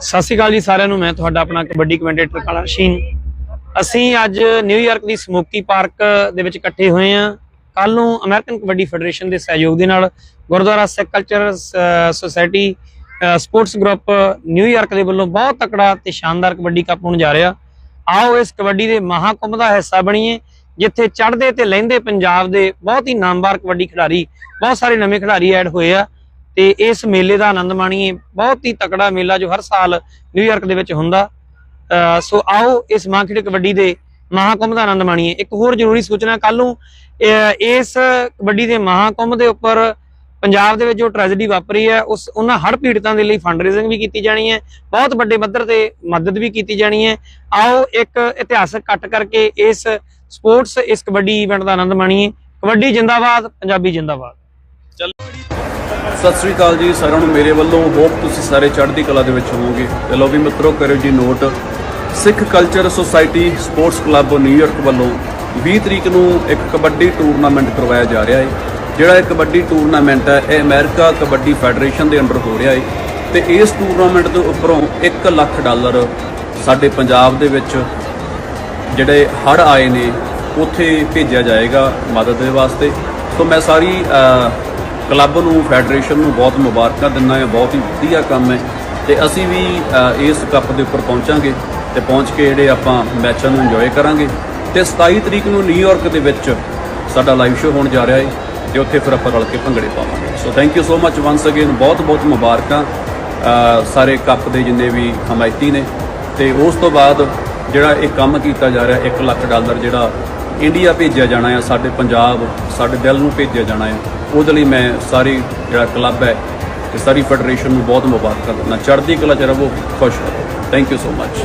ਸਤਿ ਸ਼੍ਰੀ ਅਕਾਲ ਜੀ ਸਾਰਿਆਂ ਨੂੰ, ਮੈਂ ਤੁਹਾਡਾ ਆਪਣਾ ਕਬੱਡੀ ਕਮੈਂਟੇਟਰ ਕਾਲਾ ਸ਼ੀਨ। ਅਸੀਂ ਅੱਜ ਨਿਊਯਾਰਕ ਦੀ ਸਮੋਕੀ ਪਾਰਕ ਦੇ ਵਿੱਚ ਇਕੱਠੇ ਹੋਏ ਹਾਂ। ਕੱਲ ਨੂੰ ਅਮਰੀਕਨ ਕਬੱਡੀ ਫੈਡਰੇਸ਼ਨ ਦੇ ਸਹਿਯੋਗ ਦੇ ਨਾਲ Gurdwara Sikh culture society sports group New York ਦੇ ਵੱਲੋਂ ਬਹੁਤ ਤਕੜਾ ਤੇ ਸ਼ਾਨਦਾਰ ਕਬੱਡੀ ਕੱਪ ਹੋਣ ਜਾ ਰਿਹਾ। ਆਓ ਇਸ ਕਬੱਡੀ ਦੇ ਮਹਾਕੁੰਭ ਦਾ ਹਿੱਸਾ ਬਣੀਏ, ਜਿੱਥੇ ਚੜ੍ਹਦੇ ਤੇ ਲਹਿੰਦੇ ਪੰਜਾਬ ਦੇ ਬਹੁਤ ਹੀ ਨਾਮਵਰ ਕਬੱਡੀ ਖਿਡਾਰੀ, ਬਹੁਤ ਸਾਰੇ ਨਵੇਂ ਖਿਡਾਰੀ ਐਡ ਹੋਏ ਆ। ਤੇ ਇਸ ਮੇਲੇ ਦਾ ਆਨੰਦ ਮਾਣੀਏ। ਬਹੁਤ ਹੀ ਤਕੜਾ ਮੇਲਾ ਜੋ ਹਰ ਸਾਲ ਨਿਊਯਾਰਕ ਦੇ ਵਿੱਚ ਹੁੰਦਾ। ਸੋ ਆਓ ਇਸ ਮਾਂਖੇੜ ਕਬੱਡੀ ਦੇ ਮਹਾਕੁੰਭ ਦਾ ਆਨੰਦ ਮਾਣੀਏ। ਇੱਕ ਹੋਰ ਜ਼ਰੂਰੀ ਸੂਚਨਾ ਕੱਲ ਨੂੰ ਇਸ ਕਬੱਡੀ ਦੇ ਮਹਾਕੁੰਭ ਦੇ ਉੱਪਰ ਪੰਜਾਬ ਦੇ ਵਿੱਚ ਜੋ ਟ੍ਰੈਜੇਡੀ ਵਾਪਰੀ ਹੈ, ਉਸ ਉਹਨਾਂ ਹੜ੍ਹ ਪੀੜਤਾਂ ਦੇ ਲਈ ਫੰਡ ਰੇਜ਼ਿੰਗ ਵੀ ਕੀਤੀ ਜਾਣੀ ਹੈ। ਬਹੁਤ ਵੱਡੇ ਪੱਧਰ ਤੇ ਮਦਦ ਵੀ ਕੀਤੀ ਜਾਣੀ ਹੈ। ਆਓ ਇੱਕ ਇਤਿਹਾਸਕ ਕੱਟ ਕਰਕੇ ਇਸ ਸਪੋਰਟਸ, ਇਸ ਕਬੱਡੀ ਇਵੈਂਟ ਦਾ ਆਨੰਦ ਮਾਣੀਏ। ਕਬੱਡੀ ਜਿੰਦਾਬਾਦ, ਪੰਜਾਬੀ ਜਿੰਦਾਬਾਦ। ਸਤਿ ਸ੍ਰੀ ਅਕਾਲ ਜੀ ਸਾਰਿਆਂ ਨੂੰ। ਮੇਰੇ ਵੱਲੋਂ ਹੋਪ ਤੁਸੀਂ ਸਾਰੇ ਚੜ੍ਹਦੀ ਕਲਾ ਦੇ ਵਿੱਚ ਹੋਵੋਗੇ। ਤੇ ਲੋ ਵੀ ਮਿੱਤਰੋ, ਕਰਿਓ ਜੀ note Sikh culture society sports club New York ਵੱਲੋਂ 20 ਤਰੀਕ ਨੂੰ ਇੱਕ ਕਬੱਡੀ ਟੂਰਨਾਮੈਂਟ ਕਰਵਾਇਆ ਜਾ ਰਿਹਾ ਹੈ ਜਿਹੜਾ ਇਹ ਕਬੱਡੀ ਟੂਰਨਾਮੈਂਟ ਹੈ, ਇਹ ਅਮਰੀਕਾ ਕਬੱਡੀ ਫੈਡਰੇਸ਼ਨ ਦੇ ਅੰਡਰ ਹੋ ਰਿਹਾ ਹੈ ਤੇ ਇਸ ਟੂਰਨਾਮੈਂਟ ਦੇ ਉੱਪਰੋਂ 1 ਲੱਖ ਡਾਲਰ ਸਾਡੇ ਪੰਜਾਬ ਦੇ ਵਿੱਚ ਜਿਹੜੇ ਹੜ ਆਏ ਨੇ, ਉੱਥੇ ਭੇਜਿਆ ਜਾਏਗਾ ਮਦਦ ਦੇ ਵਾਸਤੇ। ਸੋ ਮੈਂ ਸਾਰੀ ਕਲੱਬ ਨੂੰ, ਫੈਡਰੇਸ਼ਨ ਨੂੰ ਬਹੁਤ ਮੁਬਾਰਕਾਂ ਦਿੰਦਾ ਹਾਂ, ਬਹੁਤ ਹੀ ਵਧੀਆ ਕੰਮ ਹੈ। ਤੇ ਅਸੀਂ ਵੀ ਇਸ ਕੱਪ ਦੇ ਉੱਪਰ ਪਹੁੰਚਾਂਗੇ ਤੇ ਪਹੁੰਚ ਕੇ ਜਿਹੜੇ ਆਪਾਂ ਮੈਚਾਂ ਨੂੰ ਇੰਜੋਏ ਕਰਾਂਗੇ। ਤੇ 27 ਤਰੀਕ ਨੂੰ ਨਿਊਯਾਰਕ ਦੇ ਵਿੱਚ ਸਾਡਾ ਲਾਈਵ ਸ਼ੋਅ ਹੋਣ ਜਾ ਰਿਹਾ ਹੈ ਤੇ ਉੱਥੇ ਫਿਰ ਆਪਾਂ ਰਲ ਕੇ ਭੰਗੜੇ ਪਾਵਾਂਗੇ। So thank you so much once again ਬਹੁਤ ਬਹੁਤ ਮੁਬਾਰਕਾਂ ਸਾਰੇ ਕੱਪ ਦੇ ਜਿੰਨੇ ਵੀ ਹਮਾਇਤੀ ਨੇ। ਤੇ ਉਸ ਤੋਂ ਬਾਅਦ ਜਿਹੜਾ ਇਹ ਕੰਮ ਕੀਤਾ ਜਾ ਰਿਹਾ 1 ਲੱਖ ਡਾਲਰ ਜਿਹੜਾ ਇੰਡੀਆ ਭੇਜਿਆ ਜਾਣਾ ਹੈ ਸਾਡੇ ਪੰਜਾਬ, ਸਾਡੇ ਦਿਲ ਨੂੰ ਭੇਜਿਆ ਜਾਣਾ ਹੈ ਉਹਦੇ ਲਈ ਮੈਂ ਸਾਰੀ ਜਿਹੜਾ ਕਲੱਬ ਹੈ ਤੇ ਸਾਰੀ ਫੈਡਰੇਸ਼ਨ ਨੂੰ ਬਹੁਤ ਮੁਬਾਰਕਾਂ ਦਿੰਦਾ। ਚੜ੍ਹਦੀ ਕਲਾ ਚ ਰਹੋ, ਖੁਸ਼ ਰਹੋ। Thank you so much